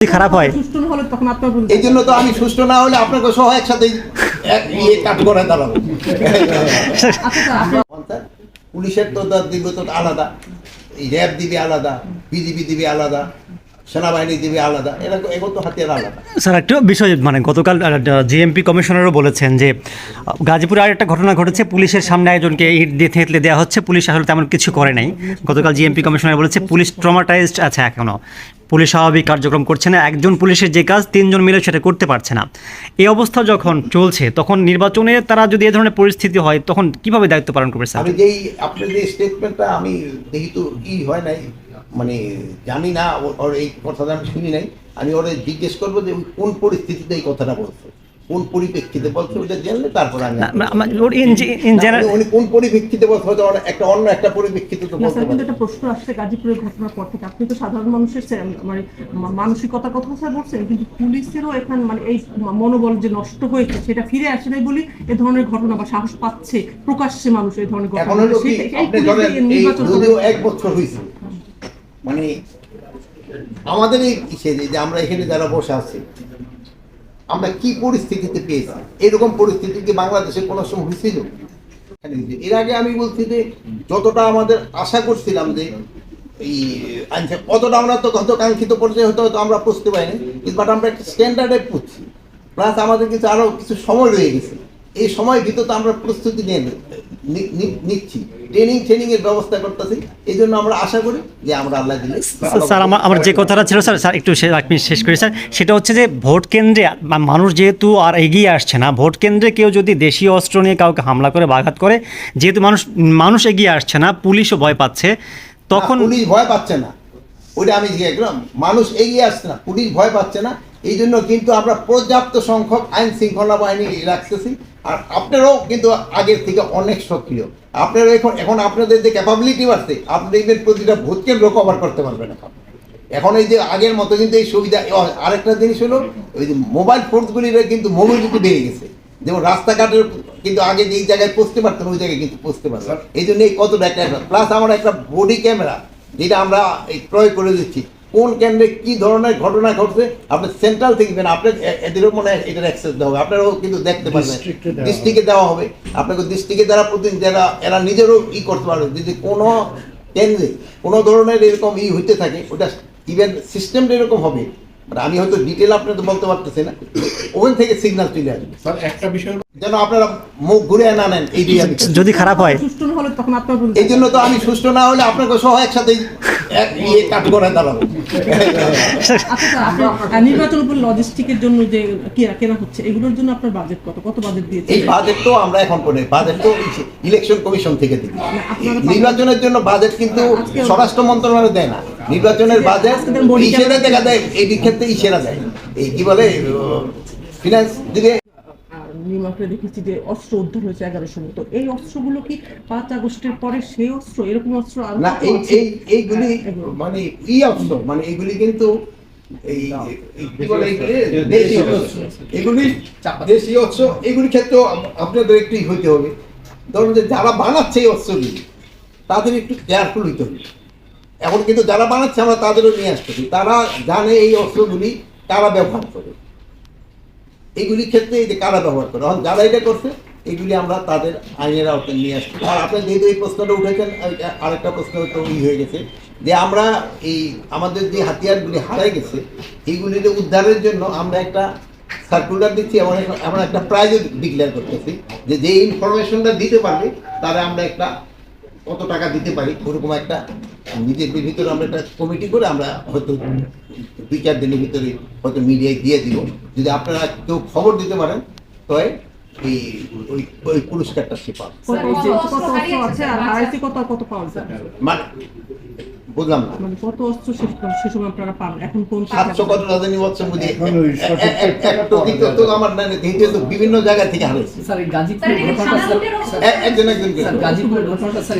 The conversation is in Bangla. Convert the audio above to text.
খারাপ হয়। সুষ্ঠু না হলে তখন আপনার ভুল এই জন্য তো আমি সুস্থ না হলে আপনাকে সহ একসাথে এক ইয়ে কাট করে দাঁড়াবো। আচ্ছা পুলিশের তো দিবে তো আলাদা র্যাব দিবে আলাদা বিজিবি দিবে আলাদা। সেনাবাহিনী দিবে আলাদা। এরা এগুলো হাতিয়ার আলাদা। স্যার একটা বিষয় মানে গতকাল জিএমপি কমিশনারও বলেছেন যে গাজীপুরে আর একটা ঘটনা ঘটেছে। পুলিশের সামনে একজনকে ইট দিয়ে থেতলে দেওয়া হচ্ছে। পুলিশ আসলে তেমন কিছু করে নাই। গতকাল জিএমপি কমিশনার বলেছে পুলিশ ট্রমাটাইজড আছে এখনও পুলিশ স্বাভাবিক কার্যক্রম করছে না। একজন পুলিশের যে কাজ তিনজন মিলে সেটা করতে পারছে না। এই অবস্থা যখন চলছে তখন নির্বাচনে তারা যদি এ ধরনের পরিস্থিতি হয় তখন কীভাবে দায়িত্ব পালন করবে স্যার? আমি যেই আপনার যে স্টেটমেন্টটা আমি দেখি ই হয় নাই মানে জানি না ওর এই কথাটা আমি শুনি নাই। আমি ওরে জিজ্ঞেস করব যে কোন পরিস্থিতিতে এই কথাটা বলছে? কোন পরিপ্রেক্ষিতে বলছে ওইটা জানলে তারপর আমি না, না, আমার- ওর in ge- in না, general- উনি- উনি কোন পরিপ্রেক্ষিতে বলছে হয়তো একটা অন্য একটা পরিপ্রেক্ষিতে তো বলতে পারে। একটা প্রশ্ন আসছে গাজীপুরের ঘটনার পর থেকে। আপনি তো সাধারণ মানুষের মানে মানসিকতার কথা স্যার বলছেন কিন্তু পুলিশেরও এখানে মানে এই মনোবল যে নষ্ট হয়েছে সেটা ফিরে আসে নাই বলি এ ধরনের ঘটনা বা সাহস পাচ্ছে প্রকাশ্যে মানুষ এই ধরনের ঘটনা। এক বছর হয়েছে মানে আমাদের এই ইসে যে আমরা এখানে যারা বসে আছি, আমরা কি পরিস্থিতিতে পেয়েছি? এরকম পরিস্থিতি কি বাংলাদেশে কোনো সময় হয়েছিল? এর আগে আমি বলছি যে, যতটা আমাদের আশা করছিলাম যে, এই অতটা আমরা তো কত কাঙ্ক্ষিত পর্যায়ে হয়তো হয়তো আমরা পৌঁছতে পারিনি, কিন্তু বাট আমরা একটা স্ট্যান্ডার্ডে পড়ছি প্লাস আমাদের কিছু আরও কিছু সময় রয়ে গেছে। এই সময় ভিতর তো আমরা প্রস্তুতি নিয়ে নিচ্ছি। ট্রেনিং ট্রেনিং এর ব্যবস্থা করতেছি। এই জন্য আমরা আশা করি যে আমরা আল্লাহ দিলে স্যার আমার আমার যে কথাটা ছিল স্যার স্যার একটু এক শেষ করি স্যার। সেটা হচ্ছে যে ভোট কেন্দ্রে মানুষ যেহেতু আর এগিয়ে আসছে না ভোট কেন্দ্রে কেউ যদি দেশীয় অস্ত্র নিয়ে কাউকে হামলা করে বাঘাত করে যেহেতু মানুষ মানুষ এগিয়ে আসছে না পুলিশও ভয় পাচ্ছে তখন পুলিশ ভয় পাচ্ছে না। ওইটা আমি করলাম মানুষ এগিয়ে আসছে না পুলিশ ভয় পাচ্ছে না। এই জন্য কিন্তু আমরা পর্যাপ্ত সংখ্যক আইন শৃঙ্খলা বাহিনী রাখতেছি। আর আপনারাও কিন্তু আগের থেকে অনেক সক্রিয়। আপনারা এখন এখন আপনাদের যে ক্যাপাবিলিটি বাড়ছে আপনি দেখবেন প্রতিটা ভোট কেন্দ্র কভার করতে পারবেন এখন এখন এই যে আগের মতো কিন্তু এই সুবিধা আরেকটা জিনিস হলো, ওই যে মোবাইল ফোনগুলির কিন্তু মোবিলিটি বেড়ে গেছে। যেমন রাস্তাঘাটের কিন্তু আগে যেই জায়গায় পৌঁছতে পারতেন, ওই জায়গায় কিন্তু পৌঁছতে পারতেন। এই জন্য এই কতটা একটা প্লাস আমার একটা বডি ক্যামেরা যেটা আমরা ক্রয় করে দিচ্ছি। কোন কেন্দ্রে কি ধরনের ঘটনা ঘটছে আপনি সেন্ট্রাল থেকে পেন আপনার এ- এদেরও মনে হয় এটার অ্যাক্সেস দেওয়া হবে। আপনারাও কিন্তু দেখতে পারবেন। ডিস্ট্রিক্টে দেওয়া হবে। আপনাকে ডিস্ট্রিক্টে দ্বারা প্রতিদিন যারা এরা নিজেরও ই করতে পারবে। যদি কোনো কেন্দ্রে কোনো ধরনের এরকম ই হইতে থাকে ওটা ইভেন সিস্টেমটা এরকম হবে। মানে আমি হয়তো ডিটেল আপনি তো বলতে পারতেছি না। ওখান থেকে সিগন্যাল চলে আসবে। স্যার একটা বিষয় যেন আপনারা মুখ ঘুরে না নেন এই যদি খারাপ হয়। সুষ্ঠু না হলে তখন আপনার এই জন্য তো আমি সুস্থ না হলে আপনাকে সহ একসাথে এক ইয়ে কাট করে দাঁড়াবো আচ্ছা নির্বাচন উপর লজিস্টিকের জন্য যে কেনা হচ্ছে এগুলোর জন্য আপনার বাজেট কত? কত বাজেট দিয়েছে এই বাজেট তো আমরা এখন করে বাজেট তো ইলেকশন কমিশন থেকে দিই। নির্বাচনের জন্য বাজেট কিন্তু স্বরাষ্ট্র মন্ত্রণালয় দেয় না। নির্বাচনের বাজেট ইসেরা দেখা দেয় এই ক্ষেত্রে ইসেরা দেয়। এই কি বলে ফিনান্স দিকে নিউমার্কে দেখেছি যে অস্ত্র উদ্ধার হয়েছে এগারোশো মতো। এই অস্ত্রগুলো কি পাঁচ আগস্টের পরে সেই অস্ত্র এরকম অস্ত্র আরও না এই এই এইগুলি মানে ই অস্ত্র মানে এগুলি কিন্তু এগুলি? দেশীয় অস্ত্র। এগুলি আপ- আপনাদের একটু হইতে হবে। ধরুন যে যারা বানাচ্ছে এই অস্ত্রগুলি তাদের একটু কেয়ারফুল হইতে হবে। এখন কিন্তু যারা বানাচ্ছে আমরা তাদেরও নিয়ে আসতে হবে। তারা জানে এই অস্ত্রগুলি তারা ব্যবহার করে। এইগুলির ক্ষেত্রে এই যে কারা ব্যবহার করে? এখন যারা এটা করছে, এগুলি আমরা তাদের আইনের আওতায় নিয়ে আসছি। আর আপনার যেহেতু এই প্রশ্নটা উঠেছেন আরেকটা- প্রশ্ন তো ই হয়ে গেছে যে আমরা এই আমাদের যে হাতিয়ারগুলি হারাই গেছে এইগুলির উদ্ধারের জন্য আমরা একটা সার্কুলার দিচ্ছি এমন আমরা একটা প্রাইজও ডিক্লেয়ার করতেছি যে যে ইনফরমেশনটা দিতে পারবে তারা আমরা একটা কত টাকা দিতে পারি, ওরকম একটা নিজেদের ভিতরে আমরা একটা কমিটি করে আমরা হয়তো দুই চার দিনের ভিতরে হয়তো মিডিয়ায় দিয়ে দিব। যদি আপনারা কেউ খবর দিতে পারেন তবে এই ওই ওই পুরস্কারটা সে পাবে। কত অস্ত্র কত অস্ত্র আছে আর হারাইছে কত আর কত পাওয়া যায়? মানে বুঝলাম না। মানে কত অস্ত্র সে সময় আপনারা পান এখন কোন সাতশো কত রাজধানী বলছে বুঝি এখন ওই সঠিক একটা দ্বিতীয় তো আমার না দ্বিতীয় তো বিভিন্ন জায়গা থেকে হারাইছে। স্যার এক- একজন একজন করে। গাজীপুরের ঘটনাটা স্যার